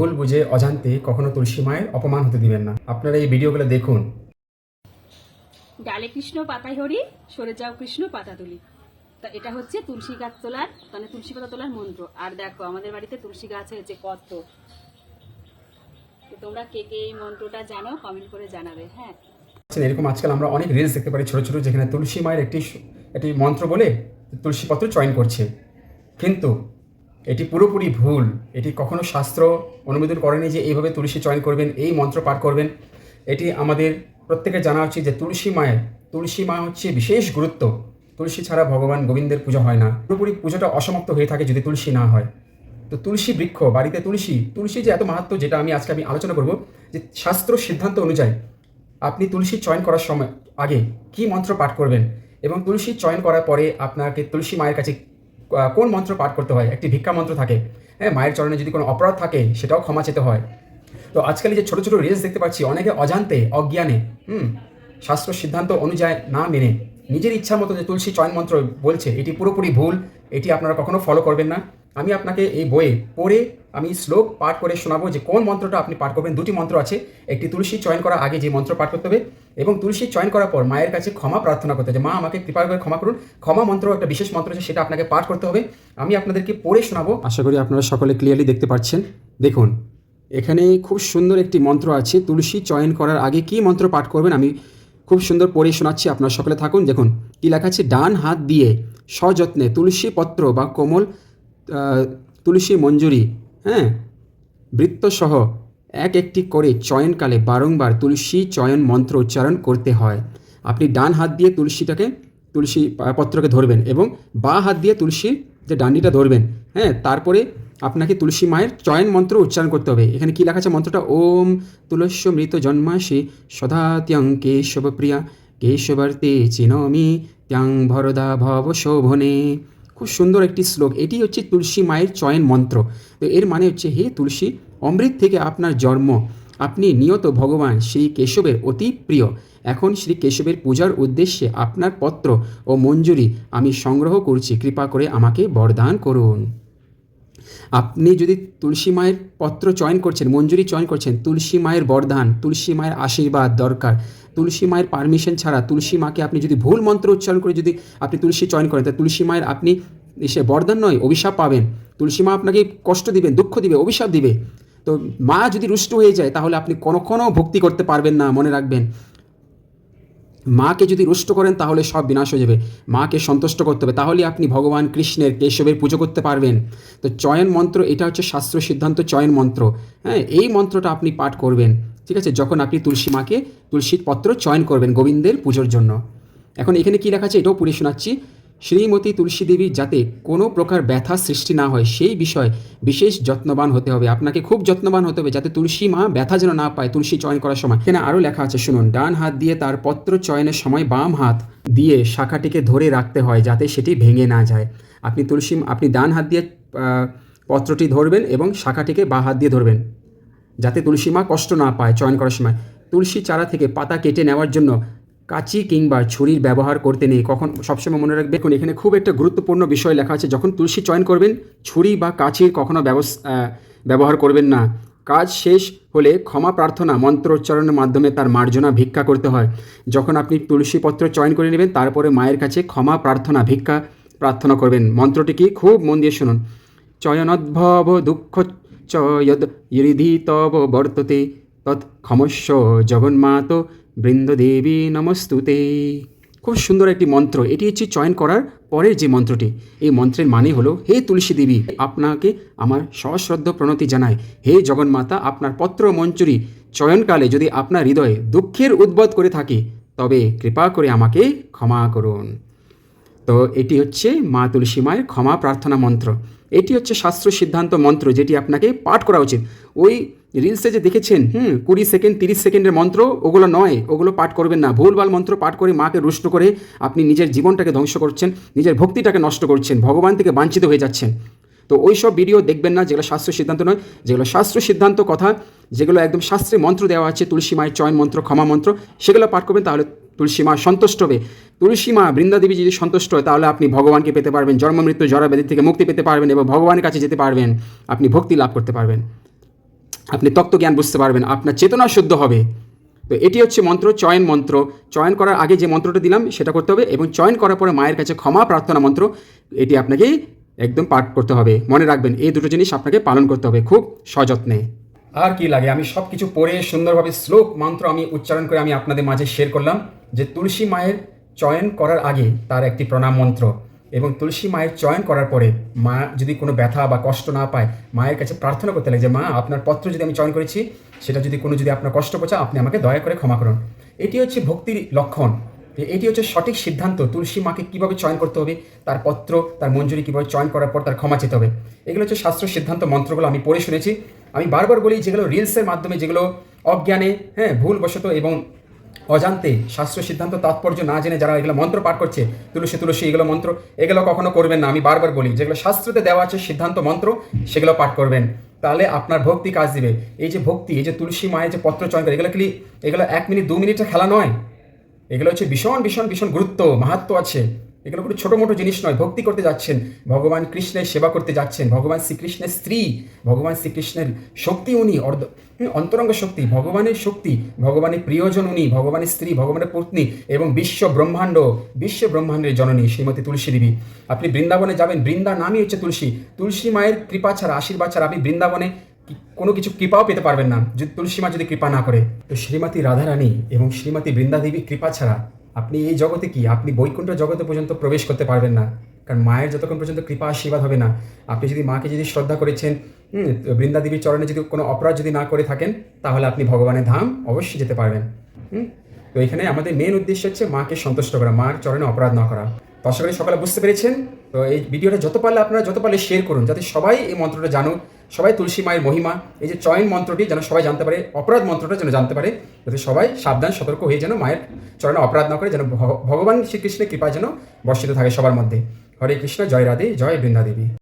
ভুল বুঝে অজান্তে কখনো তুলসী মায়ের অপমান হতে দিবেন না। আপনারা এই ভিডিওগুলো দেখুন। ডালে কৃষ্ণ পাতায় হরি সরে যাও কৃষ্ণ পাতা তুলি তা এটা হচ্ছে তুলসী গাছ তোলার মানে তুলসী পাতা তোলার মন্ত্র। আর দেখো আমাদের বাড়িতে তুলসী গাছ হয়েছে কত। তো তোমরা কে কে এই মন্ত্রটা জানো কমেন্ট করে জানাবে হ্যাঁ? আচ্ছা, এরকম আজকাল আমরা অনেক রিলস দেখতে পারি ছোটো ছোটো যেখানে তুলসী মায়ের একটি একটি মন্ত্র বলে তুলসী পত্র চয়ন করছে। কিন্তু এটি পুরোপুরি ভুল। এটি কখনো শাস্ত্র অনুমোদন করেনি যে এইভাবে তুলসী চয়ন করবেন, এই মন্ত্র পাঠ করবেন। এটি আমাদের প্রত্যেকের জানা উচিত যে তুলসী মায়ের, তুলসী মা হচ্ছে বিশেষ গুরুত্ব। তুলসী ছাড়া ভগবান গোবিন্দের পুজো হয় না। পুরোপুরি পুজোটা অসমাপ্ত হয়ে থাকে যদি তুলসী না হয়। তো তুলসী বৃক্ষ, বাড়িতে তুলসী তুলসী যে এত মাহাত্ম যেটা আমি আজকে আমি আলোচনা করব যে শাস্ত্র সিদ্ধান্ত অনুযায়ী আপনি তুলসী চয়ন করার সময় আগে কি মন্ত্র পাঠ করবেন এবং তুলসী চয়ন করার পরে আপনাকে তুলসী মায়ের কাছে কোন মন্ত্র পাঠ করতে হয়? একটি ভিক্ষা মন্ত্র থাকে। হ্যাঁ মায়ের চরণে যদি কোনো অপরাধ থাকে, সেটাও ক্ষমা চেতে হয়। তো আজকাল যে ছোটো ছোটো রিলস দেখতে পাচ্ছি, অনেকে অজান্তে, অজ্ঞানে, হুম, শাস্ত্র সিদ্ধান্ত অনুযায়ী না মেনে নিজের ইচ্ছা মতো যে তুলসী চয়ন মন্ত্র বলছে, এটি পুরোপুরি ভুল, এটি আপনারা কখনো ফলো করবেন না। আমি আপনাকে এই বইয়ে পড়ে আমি শ্লোক পাঠ করে শোনাবো যে কোন মন্ত্রটা আপনি পাঠ করবেন। দুটি মন্ত্র আছে। একটি তুলসী চয়ন করার আগে যে মন্ত্র পাঠ করতে হবে। এবং তুলসী চয়ন করার পর মায়ের কাছে ক্ষমা প্রার্থনা করতে হবে মা, আমাকে কৃপা করে ক্ষমা করুন। ক্ষমা মন্ত্র একটা বিশেষ মন্ত্র আছে, সেটা আপনাকে পাঠ করতে হবে। আমি আপনাদেরকে পড়ে শোনাবো। আশা করি আপনারা সকলে ক্লিয়ারলি দেখতে পাচ্ছেন দেখুন, এখানে খুব সুন্দর একটি মন্ত্র আছে, তুলসী চয়ন করার আগে কি মন্ত্র পাঠ করবেন আমি খুব সুন্দর পড়ে শোনাচ্ছি, আপনারা সকলে থাকুন। দেখুন, কি লেখা আছে? ডান হাত দিয়ে সযত্নে তুলসী পত্র বা কোমল তুলসী মঞ্জুরি হ্যাঁ? বৃত্তসহ এক একটি করে চয়নকালে বারংবার তুলসী চয়ন মন্ত্র উচ্চারণ করতে হয়। আপনি ডান হাত দিয়ে তুলসীটাকে, তুলসী পত্রকে ধরবেন এবং বা হাত দিয়ে তুলসীর যে ডান্ডিটা ধরবেন হ্যাঁ? তারপরে আপনাকে তুলসী মায়ের চয়ন মন্ত্র উচ্চারণ করতে হবে। এখানে কি লেখা আছে মন্ত্রটা? ওম তুলস্য মৃত জন্মাসি সদা ত্যং কেশবপ্রিয়া, কেশবার্তে চিনমি, ত্যাং ভরদা ভব শোভনে। খুব সুন্দর একটি শ্লোক। এটি হচ্ছে তুলসী মায়ের চয়ন মন্ত্র। তো এর মানে হচ্ছে, হে তুলসী, অমৃত থেকে আপনার জন্ম। আপনি নিয়ত ভগবান শ্রী কেশবের অতি প্রিয়। এখন শ্রী কেশবের পূজার উদ্দেশ্যে আপনার পত্র ও মঞ্জুরি আমি সংগ্রহ করছি। কৃপা করে আমাকে বরদান করুন। আপনি যদি তুলসী মায়ের পত্র চয়ন করছেন, মঞ্জুরি চয়ন করছেন, তুলসী মায়ের বরদান, তুলসী মায়ের আশীর্বাদ দরকার। তুলসী মায়ের পারমিশন ছাড়া, তুলসী মাকে আপনি যদি ভুল মন্ত্র উচ্চারণ করে যদি আপনি তুলসী চয়ন করেন, তা তুলসী মায়ের আপনি সে বরদান নয়, অভিশাপ পাবেন। তুলসী মা আপনাকে কষ্ট দিবেন দুঃখ দিবে, অভিশাপ দিবে। তো মা যদি রুষ্ট হয়ে যায়, তাহলে আপনি কোনো কোনো ভক্তি করতে পারবেন না, মনে রাখবেন। মাকে যদি রুষ্ট করেন, তাহলে সব বিনাশ হয়ে যাবে। মাকে সন্তুষ্ট করতে হবে। তাহলে আপনি ভগবান কৃষ্ণের কেশবের পুজো করতে পারবেন। তো চয়ন মন্ত্র, এটা হচ্ছে শাস্ত্র সিদ্ধান্ত চয়ন মন্ত্র। হ্যাঁ এই মন্ত্রটা আপনি পাঠ করবেন। ঠিক আছে? যখন আপনি তুলসী মাকে তুলসীর পত্র চয়ন করবেন গোবিন্দের পুজোর জন্য। এখন এখানে কী লেখা আছে? এটাও পড়ে শোনাচ্ছি। শ্রীমতী তুলসী দেবী যাতে কোনো প্রকার ব্যথা সৃষ্টি না হয়, সেই বিষয়ে বিশেষ যত্নবান হতে হবে। আপনাকে খুব যত্নবান হতে হবে যাতে তুলসী মা ব্যথা যেন না পায় তুলসী চয়ন করার সময়। এখানে আরও লেখা আছে, শুনুন, ডান হাত দিয়ে তার পত্র চয়নের সময় বাম হাত দিয়ে শাখাটিকে ধরে রাখতে হয় যাতে সেটি ভেঙে না যায়। আপনি তুলসী আপনি ডান হাত দিয়ে পত্রটি ধরবেন এবং শাখাটিকে বা হাত দিয়ে ধরবেন যাতে তুলসী মা কষ্ট না পায় চয়ন করার সময়। তুলসী চারা থেকে পাতা কেটে নেওয়ার জন্য কাঁচি কিংবা ছুরির ব্যবহার করতে নেই। কখন সবসময় মনে রাখবে, দেখুন, এখানে খুব একটা গুরুত্বপূর্ণ বিষয় লেখা আছে। যখন তুলসী চয়ন করবেন, ছুরি বা কাঁচির কখনো ব্যবহার করবেন না। কাজ শেষ হলে ক্ষমা প্রার্থনা মন্ত্র উচ্চারণের মাধ্যমে তার মার্জনা ভিক্ষা করতে হয়। যখন আপনি তুলসী পত্র চয়ন করে নেবেন, তারপরে মায়ের কাছে ক্ষমা প্রার্থনা, ভিক্ষা প্রার্থনা করবেন। মন্ত্রটি কি? খুব মন দিয়ে শুনুন। চয়নদ্ভব দুঃখ চয়দ হৃদি তব বর্ততে, তৎ ক্ষমস্য জগন্মাত বৃন্দদেবী নমস্তুতে। খুব সুন্দর একটি মন্ত্র। এটি হচ্ছে চয়ন করার পরের যে মন্ত্রটি। এই মন্ত্রের মানে হলো, হে তুলসী দেবী, আপনাকে আমার সশ্রদ্ধ প্রণতি জানায় হে জগন্মাতা, আপনার পত্র মঞ্জুরি। চয়নকালে যদি আপনার হৃদয়ে দুঃখের উদ্বোধ করে থাকি, তবে কৃপা করে আমাকে ক্ষমা করুন। তো এটি হচ্ছে মা তুলসী মায়ের ক্ষমা প্রার্থনা মন্ত্র। এটি হচ্ছে শাস্ত্র সিদ্ধান্ত মন্ত্র, যেটি আপনাকে পাঠ করা উচিত। ওই রিলসে যে দেখেছেন, হুম, কুড়ি সেকেন্ড, তিরিশ সেকেন্ডের মন্ত্র, ওগুলো নয়, ওগুলো পাঠ করবেন না। ভুলভাল মন্ত্র পাঠ করে মাকে রুষ্ট করে আপনি নিজের জীবনটাকে ধ্বংস করছেন, নিজের ভক্তিটাকে নষ্ট করছেন, ভগবান থেকে বাঞ্ছিত হয়ে যাচ্ছেন। তো ওই সব ভিডিও দেখবেন না, যেগুলো শাস্ত্র সিদ্ধান্ত নয়, যেগুলো শাস্ত্র সিদ্ধান্ত কথা, যেগুলো একদম শাস্ত্রে মন্ত্র দেওয়া আছে, তুলসী মায়ের চয়ন মন্ত্র, ক্ষমা মন্ত্র, সেগুলো পাঠ করবেন, তাহলে তুলসী মা সন্তুষ্ট হবে। তুলসী মা, বৃন্দাদেবী যদি সন্তুষ্ট হয়, তাহলে আপনি ভগবানকে পেতে পারবেন, জন্ম, মৃত্যু জরা ব্যাধি থেকে মুক্তি পেতে পারবেন এবং ভগবানের কাছে যেতে পারবেন। আপনি ভক্তি লাভ করতে পারবেন। আপনি তত্ত্বজ্ঞান বুঝতে পারবেন, আপনার চেতনা শুদ্ধ হবে। তো এটি হচ্ছে মন্ত্র, চয়ন মন্ত্র। চয়ন করার আগে যে মন্ত্রটা দিলাম, সেটা করতে হবে এবং চয়ন করার পরে মায়ের কাছে ক্ষমা প্রার্থনা মন্ত্র, এটি আপনাকে একদম পাঠ করতে হবে। মনে রাখবেন, এই দুটো জিনিস আপনাকে পালন করতে হবে খুব সযত্নে। আর কি লাগে? আমি সব কিছু পড়ে সুন্দরভাবে শ্লোক, মন্ত্র আমি উচ্চারণ করে আমি আপনাদের মাঝে শেয়ার করলাম যে তুলসী মায়ের চয়ন করার আগে তার একটি প্রণাম মন্ত্র। এবং তুলসী মায়ের চয়ন করার পরে মা যদি কোনো ব্যথা বা কষ্ট না পায়, মায়ের কাছে প্রার্থনা করতে লাগে যে, মা, আপনার পত্র যদি আমি চয়ন করেছি, সেটা যদি কোনো যদি আপনার কষ্ট পৌঁছা আপনি আমাকে দয়া করে ক্ষমা করুন। এটি হচ্ছে ভক্তির লক্ষণ। এটি হচ্ছে সঠিক সিদ্ধান্ত, তুলসী মাকে কীভাবে চয়ন করতে হবে, তার পত্র, তার মঞ্জুরি কীভাবে চয়ন করার পর তার ক্ষমা চেতে হবে। এগুলো হচ্ছে শাস্ত্র সিদ্ধান্ত মন্ত্রগুলো আমি পড়ে শুনেছি। আমি বারবার বলি যেগুলো রিলসের মাধ্যমে যেগুলো অজ্ঞানে হ্যাঁ ভুলবশত এবং অজান্তে শাস্ত্র সিদ্ধান্ত তাৎপর্য না জেনে যারা এগুলো মন্ত্র পাঠ করছে, তুলসী তুলসী এগুলো মন্ত্র, এগুলো কখনো করবেন না, আমি বারবার বলি, যেগুলো শাস্ত্রতে দেওয়া আছে সিদ্ধান্ত মন্ত্র, সেগুলো পাঠ করবেন। তাহলে আপনার ভক্তি কাজ দিবে। এই যে ভক্তি, এই যে তুলসী মায়ের যে পত্র চয়ন করে, এগুলো কি, এগুলো এক মিনিট, দু মিনিটের খেলা নয়? এগুলো হচ্ছে ভীষণ ভীষণ ভীষণ গুরুত্ব মাহাত্ম আছে। এগুলো কোনো ছোটো মোটো জিনিস নয়। ভক্তি করতে যাচ্ছেন। ভগবান কৃষ্ণের সেবা করতে যাচ্ছেন। ভগবান শ্রীকৃষ্ণের স্ত্রী, ভগবান শ্রীকৃষ্ণের শক্তি উনি, অর্ধ অন্তরঙ্গ শক্তি, ভগবানের শক্তি, ভগবানের প্রিয়জন উনি, ভগবানের স্ত্রী, ভগবানের পত্নী এবং বিশ্ব ব্রহ্মাণ্ড, বিশ্ব ব্রহ্মাণ্ডের জননী শ্রীমতী তুলসী দেবী। আপনি বৃন্দাবনে যাবেন, বৃন্দা নামই হচ্ছে তুলসী। তুলসী মায়ের কৃপা ছাড়া, আশীর্বাদ ছাড়া আপনি বৃন্দাবনে কোনো কিছু কৃপাও পেতে পারবেন না। যদি তুলসী মা যদি কৃপা না করে। তো শ্রীমতী রাধারানী এবং শ্রীমতী বৃন্দাদেবী কৃপা ছাড়া আপনি এই জগতে কি? আপনি বৈকুণ্ঠ জগতে পর্যন্ত প্রবেশ করতে পারবেন না। কারণ মায়ের যতক্ষণ পর্যন্ত কৃপা আশীর্বাদ হবে না আপনি যদি মাকে যদি শ্রদ্ধা করেছেন হুম, বৃন্দা দেবীর চরণে যদি কোনো অপরাধ যদি না করে থাকেন তাহলে আপনি ভগবানের ধাম অবশ্যই যেতে পারবেন। তো এখানে আমাদের মেন উদ্দেশ্য হচ্ছে মাকে সন্তুষ্ট করা মার চরণে অপরাধ না করা। তো আশা করি সকালে বুঝতে পেরেছেন? তো এই ভিডিওটা যত পারলে আপনারা যত পারলে শেয়ার করুন যাতে সবাই এই মন্ত্রটা জানুক। সবাই তুলসী মায়ের মহিমা। এই যে চয়ন মন্ত্রটি যেন সবাই জানতে পারে, অপরাধ মন্ত্রটা যেন জানতে পারে, যাতে সবাই সাবধান, সতর্ক হয়ে যেন মায়ের চরণে অপরাধ না করে, যেন ভগ- ভগবান শ্রীকৃষ্ণের কৃপা যেন বর্ষিত থাকে সবার মধ্যে। হরে কৃষ্ণ, জয় রাধে, জয় বৃন্দা দেবী